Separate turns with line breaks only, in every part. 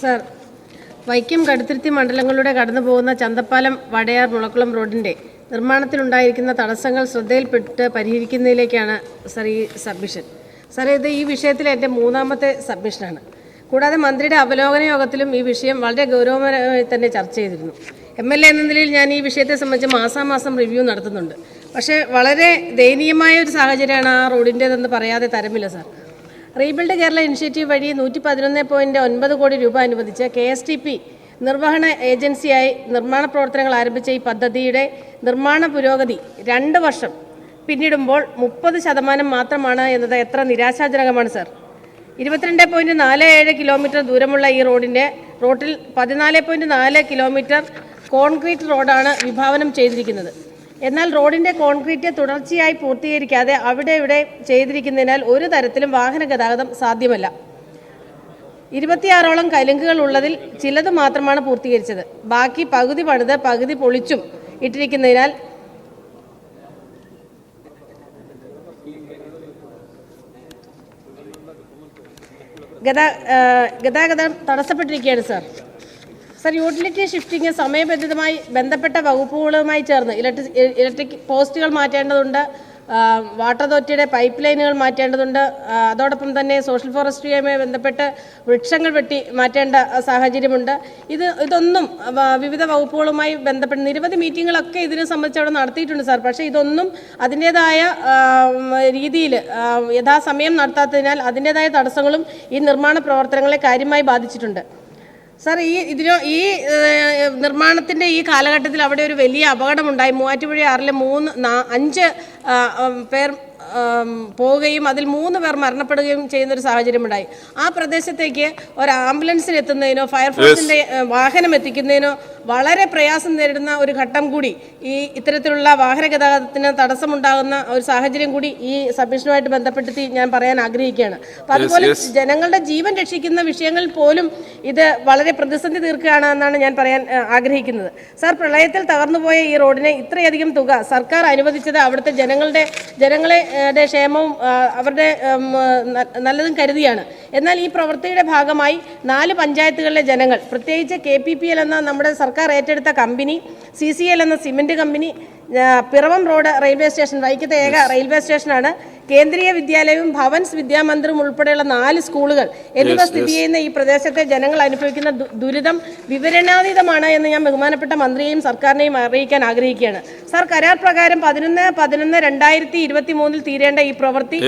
Sir. Vaikom Kaduthuruthy മണ്ഡലങ്ങളിലൂടെ കടന്നു പോകുന്ന ചന്തപ്പാലം വടയാർ മുളക്കുളം റോഡിന്റെ നിർമ്മാണത്തിലുണ്ടായിരിക്കുന്ന തടസ്സങ്ങൾ ശ്രദ്ധയിൽപ്പെട്ട് പരിഹരിക്കുന്നതിലേക്കാണ് സർ ഈ സബ്മിഷൻ. സർ ഇത് ഈ വിഷയത്തിൽ എന്റെ മൂന്നാമത്തെ സബ്മിഷനാണ്. കൂടാതെ മന്ത്രിയുടെ അവലോകന യോഗത്തിലും ഈ വിഷയം വളരെ ഗൗരവമായി തന്നെ ചർച്ച ചെയ്തിരുന്നു. എം എൽ എ എന്ന നിലയിൽ ഞാൻ ഈ വിഷയത്തെ സംബന്ധിച്ച് മാസാമാസം റിവ്യൂ നടത്തുന്നുണ്ട്. പക്ഷേ വളരെ ദയനീയമായ ഒരു സാഹചര്യമാണ് ആ റോഡിന്റേതെന്ന് പറയാതെ തരമില്ല സാർ. റീബിൽഡ് കേരള ഇനിഷ്യേറ്റീവ് വഴി നൂറ്റി പതിനൊന്ന് പോയിന്റ് ഒൻപത് കോടി രൂപ അനുവദിച്ച് കെ എസ് ടി പി നിർവഹണ ഏജൻസിയായി നിർമ്മാണ പ്രവർത്തനങ്ങൾ ആരംഭിച്ച ഈ പദ്ധതിയുടെ നിർമ്മാണ പുരോഗതി രണ്ട് വർഷം പിന്നിടുമ്പോൾ മുപ്പത് ശതമാനം മാത്രമാണ് എന്നത് എത്ര നിരാശാജനകമാണ് സർ? ഇരുപത്തിരണ്ട് പോയിന്റ് നാല് ഏഴ് കിലോമീറ്റർ ദൂരമുള്ള ഈ റോഡിന്റെ റോട്ടിൽ പതിനാല് പോയിന്റ് നാല് കിലോമീറ്റർ കോൺക്രീറ്റ് റോഡാണ് വിഭാവനം ചെയ്തിരിക്കുന്നത്. എന്നാൽ റോഡിന്റെ കോൺക്രീറ്റ് തുടർച്ചയായി പൂർത്തീകരിക്കാതെ അവിടെ ഇവിടെ ചെയ്തിരിക്കുന്നതിനാൽ ഒരു തരത്തിലും വാഹന ഗതാഗതം സാധ്യമല്ല. ഇരുപത്തിയാറോളം കലുങ്കുകൾ ഉള്ളതിൽ ചിലത് മാത്രമാണ് പൂർത്തീകരിച്ചത്. ബാക്കി പകുതി പണിത് പകുതി പൊളിച്ചും ഇട്ടിരിക്കുന്നതിനാൽ ഗതാഗതം തടസ്സപ്പെട്ടിരിക്കുകയാണ് സാർ. സർ യൂട്ടിലിറ്റി ഷിഫ്റ്റിംഗ് സമയബന്ധിതമായി ബന്ധപ്പെട്ട വകുപ്പുകളുമായി ചേർന്ന് ഇലക്ട്രിക് ഇലക്ട്രിക് പോസ്റ്റുകൾ മാറ്റേണ്ടതുണ്ട് വാട്ടർ അതോറിറ്റിയുടെ പൈപ്പ് ലൈനുകൾ മാറ്റേണ്ടതുണ്ട് അതോടൊപ്പം തന്നെ സോഷ്യൽ ഫോറസ്ട്രിയുമായി ബന്ധപ്പെട്ട് വൃക്ഷങ്ങൾ വെട്ടി മാറ്റേണ്ട സാഹചര്യമുണ്ട്. ഇത് ഇതൊന്നും വിവിധ വകുപ്പുകളുമായി ബന്ധപ്പെട്ട് നിരവധി മീറ്റിങ്ങുകളൊക്കെ ഇതിനെ സംബന്ധിച്ച് അവിടെ നടത്തിയിട്ടുണ്ട് സാർ പക്ഷേ ഇതൊന്നും അതിന്റേതായ രീതിയിൽ യഥാസമയം നടത്താത്തതിനാൽ അതിന്റേതായ തടസ്സങ്ങളും ഈ നിർമ്മാണ പ്രവർത്തനങ്ങളെ കാര്യമായി ബാധിച്ചിട്ടുണ്ട്. സാർ ഈ ഇതിനോ ഈ നിർമ്മാണത്തിന്റെ ഈ കാലഘട്ടത്തിൽ അവിടെ ഒരു വലിയ അപകടമുണ്ടായി. മൂവാറ്റുപുഴ ആറിലെ മൂന്ന് അഞ്ച് പേർ പോവുകയും അതിൽ മൂന്ന് പേർ മരണപ്പെടുകയും ചെയ്യുന്ന ഒരു സാഹചര്യം ഉണ്ടായി ആ പ്രദേശത്തേക്ക് ഒരു ആംബുലൻസിൽ എത്തുന്നതിനോ ഫയർഫോഴ്സിന്റെ വാഹനം എത്തിക്കുന്നതിനോ വളരെ പ്രയാസം നേരിടുന്ന ഒരു ഘട്ടം കൂടി ഈ ഇത്തരത്തിലുള്ള വാഹന ഗതാഗതത്തിന് തടസ്സമുണ്ടാകുന്ന ഒരു സാഹചര്യം കൂടി ഈ സബ്മിഷനുമായിട്ട് ബന്ധപ്പെടുത്തി ഞാൻ പറയാൻ ആഗ്രഹിക്കുകയാണ്. അപ്പൊ അതുപോലെ ജനങ്ങളുടെ ജീവൻ രക്ഷിക്കുന്ന വിഷയങ്ങളിൽ പോലും ഇത് വളരെ പ്രതിസന്ധി തീർക്കുകയാണ് എന്നാണ് ഞാൻ പറയാൻ ആഗ്രഹിക്കുന്നത്. സാർ പ്രളയത്തിൽ തകർന്നുപോയ ഈ റോഡിനെ ഇത്രയധികം തുക സർക്കാർ അനുവദിച്ചത് അവിടുത്തെ ജനങ്ങളുടെ ജനങ്ങളെ ക്ഷേമവും അവരുടെ നല്ലതും കരുതിയാണ്. എന്നാൽ ഈ പ്രവൃത്തിയുടെ ഭാഗമായി നാല് പഞ്ചായത്തുകളിലെ ജനങ്ങൾ പ്രത്യേകിച്ച് കെ പി പി എൽ എന്ന നമ്മുടെ സർക്കാർ ഏറ്റെടുത്ത കമ്പനി സി സി എൽ എന്ന cement company Piravom road railway station വൈക്കത്തെ ഏക റെയിൽവേ സ്റ്റേഷനാണ് കേന്ദ്രീയ വിദ്യാലയവും ഭവൻസ് വിദ്യാമന്ദിറും ഉൾപ്പെടെയുള്ള നാല് സ്കൂളുകൾ എന്നിവ സ്ഥിതി ചെയ്യുന്ന ഈ പ്രദേശത്തെ ജനങ്ങൾ അനുഭവിക്കുന്ന ദുരിതം വിവരണാതീതമാണ് എന്ന് ഞാൻ ബഹുമാനപ്പെട്ട മന്ത്രിയെയും സർക്കാരിനെയും അറിയിക്കാൻ ആഗ്രഹിക്കുകയാണ്. സാർ കരാർ പ്രകാരം പതിനൊന്ന് പതിനൊന്ന് രണ്ടായിരത്തി ഇരുപത്തി മൂന്നിൽ തീരേണ്ട ഈ പ്രവൃത്തി.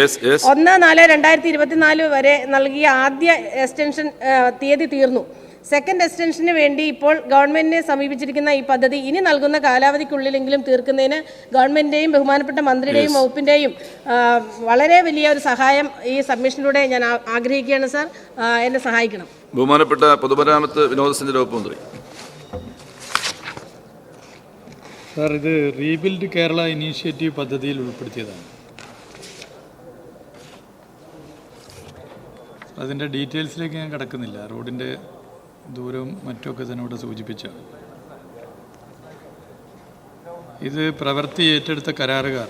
ഒന്ന് നാല് രണ്ടായിരത്തി ഇരുപത്തിനാല് വരെ നൽകിയ ആദ്യ എക്സ്റ്റൻഷൻ തീയതി തീർന്നു. സെക്കൻഡ് എക്സ്റ്റൻഷന് വേണ്ടി ഇപ്പോൾ ഗവൺമെന്റിനെ സമീപിച്ചിരിക്കുന്ന ഈ പദ്ധതി ഇനി നൽകുന്ന കാലാവധിക്കുള്ളിലെങ്കിലും തീർക്കുന്നതിന് ഗവൺമെന്റിന്റെയും ബഹുമാനപ്പെട്ട മന്ത്രിയുടെയും വകുപ്പിന്റെയും വളരെ വലിയ ഒരു സഹായം ഈ സബ്മിഷനിലൂടെ ഞാൻ ആഗ്രഹിക്കുകയാണ് സാർ. എന്നെ സഹായിക്കണം.
ബഹുമാനപ്പെട്ട പൊതുമരാമത്ത് വിനോദസഞ്ചാര വകുപ്പ് മന്ത്രി.
സാർ ഇത് റീബിൽഡ് കേരള ഇനീഷ്യേറ്റീവ് പദ്ധതിയിൽ ഉൾപ്പെടുത്തിയതാണ്. അതിന്റെ ഡീറ്റെയിൽസിലേക്ക് ഞാൻ കിടക്കുന്നില്ല. റോഡിന്റെ ദൂരവും മറ്റുമൊക്കെ ഇതിനോട് സൂചിപ്പിച്ച. ഇത് പ്രവൃത്തി ഏറ്റെടുത്ത കരാറുകാർ.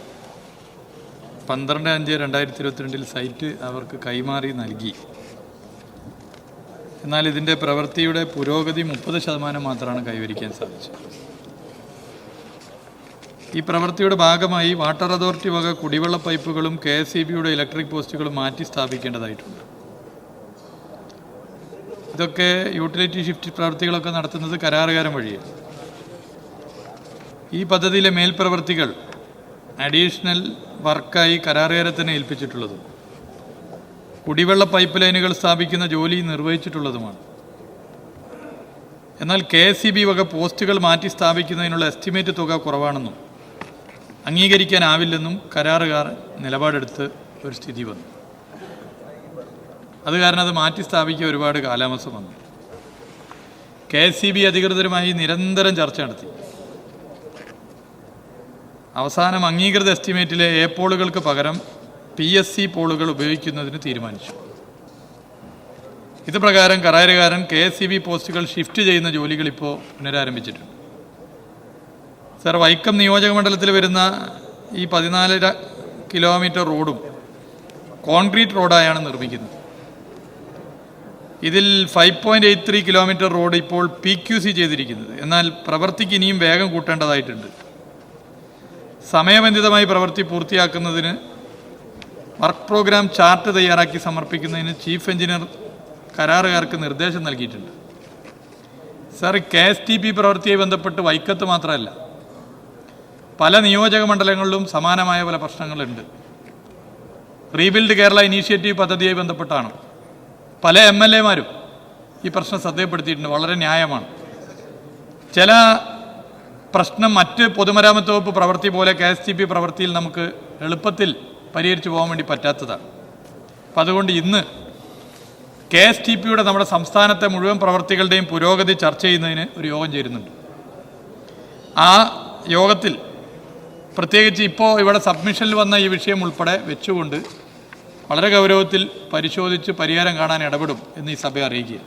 പന്ത്രണ്ട് അഞ്ച് രണ്ടായിരത്തി ഇരുപത്തിരണ്ടിൽ സൈറ്റ് അവർക്ക് കൈമാറി നൽകി. എന്നാൽ ഇതിന്റെ പ്രവൃത്തിയുടെ പുരോഗതി മുപ്പത് ശതമാനം മാത്രമാണ് കൈവരിക്കാൻ സാധിച്ചത്. ഈ പ്രവൃത്തിയുടെ ഭാഗമായി വാട്ടർ അതോറിറ്റി വക കുടിവെള്ള പൈപ്പുകളും കെ എസ് ഇ ബിയുടെ ഇലക്ട്രിക് പോസ്റ്റുകളും മാറ്റി സ്ഥാപിക്കേണ്ടതായിട്ടുണ്ട്. ഇതൊക്കെ യൂട്ടിലിറ്റി ഷിഫ്റ്റ് പ്രവൃത്തികളൊക്കെ നടത്തുന്നത് കരാറുകാരൻ വഴിയാണ്. ഈ പദ്ധതിയിലെ മേൽപ്രവർത്തികൾ അഡീഷണൽ വർക്കായി കരാറുകാരെ തന്നെ ഏൽപ്പിച്ചിട്ടുള്ളതും. കുടിവെള്ള പൈപ്പ് ലൈനുകൾ സ്ഥാപിക്കുന്ന ജോലി നിർവഹിച്ചിട്ടുള്ളതുമാണ്. എന്നാൽ കെ എസ് ബി വക പോസ്റ്റുകൾ മാറ്റി സ്ഥാപിക്കുന്നതിനുള്ള എസ്റ്റിമേറ്റ് തുക കുറവാണെന്നും അംഗീകരിക്കാനാവില്ലെന്നും കരാറുകാർ നിലപാടെടുത്ത് ഒരു സ്ഥിതി വന്നു. അത് കാരണം അത് മാറ്റി സ്ഥാപിക്കുക ഒരുപാട് കാലാമസം വന്നു. കെ എസ് സി ബി അധികൃതരുമായി നിരന്തരം ചർച്ച നടത്തി. അവസാനം അംഗീകൃത എസ്റ്റിമേറ്റിലെ എ പോളുകൾക്ക് പകരം പി എസ് സി പോളുകൾ ഉപയോഗിക്കുന്നതിന് തീരുമാനിച്ചു. ഇത് പ്രകാരം കരാറുകാരൻ കെ എസ് സി ബി പോസ്റ്റുകൾ ഷിഫ്റ്റ് ചെയ്യുന്ന ജോലികൾ ഇപ്പോൾ പുനരാരംഭിച്ചിട്ടുണ്ട്. സർ വൈക്കം നിയോജക മണ്ഡലത്തിൽ വരുന്ന ഈ പതിനാലര കിലോമീറ്റർ റോഡും കോൺക്രീറ്റ് റോഡായാണ് നിർമ്മിക്കുന്നത്. ഇതിൽ five point eight three kilometre road ഇപ്പോൾ പി ക്യു സി ചെയ്തിരിക്കുന്നത്. എന്നാൽ പ്രവൃത്തിക്ക് ഇനിയും വേഗം കൂട്ടേണ്ടതായിട്ടുണ്ട്. സമയബന്ധിതമായി പ്രവൃത്തി പൂർത്തിയാക്കുന്നതിന് വർക്ക് പ്രോഗ്രാം ചാർട്ട് തയ്യാറാക്കി സമർപ്പിക്കുന്നതിന് ചീഫ് എഞ്ചിനീയർ കരാറുകാർക്ക് നിർദ്ദേശം നൽകിയിട്ടുണ്ട്. Sir K S T P പ്രവൃത്തിയുമായി ബന്ധപ്പെട്ട് വൈക്കത്ത് മാത്രമല്ല പല നിയോജക മണ്ഡലങ്ങളിലും സമാനമായ പല പ്രശ്നങ്ങളുണ്ട്. റീബിൽഡ് കേരള ഇനീഷ്യേറ്റീവ് പദ്ധതിയായി ബന്ധപ്പെട്ടാണ്. പല എം എൽ എമാരും ഈ പ്രശ്നം ശ്രദ്ധയപ്പെടുത്തിയിട്ടുണ്ട് വളരെ ന്യായമാണ്. ചില പ്രശ്നം മറ്റ് പൊതുമരാമത്ത് വകുപ്പ് പ്രവൃത്തി പോലെ കെ എസ് ടി പി പ്രവൃത്തിയിൽ നമുക്ക് എളുപ്പത്തിൽ പരിഹരിച്ചു പോകാൻ വേണ്ടി പറ്റാത്തതാണ്. അപ്പം അതുകൊണ്ട് ഇന്ന് കെ എസ് ടി പിയുടെ നമ്മുടെ സംസ്ഥാനത്തെ മുഴുവൻ പ്രവർത്തികളുടെയും പുരോഗതി ചർച്ച ചെയ്യുന്നതിന് ഒരു യോഗം ചേരുന്നുണ്ട്. ആ യോഗത്തിൽ പ്രത്യേകിച്ച് ഇപ്പോൾ ഇവിടെ സബ്മിഷനിൽ വന്ന ഈ വിഷയം ഉൾപ്പെടെ വെച്ചുകൊണ്ട് വളരെ ഗൗരവത്തിൽ പരിശോധിച്ച് പരിഹാരം കാണാൻ ഇടപെടും എന്ന് ഈ സഭയെ അറിയിക്കുക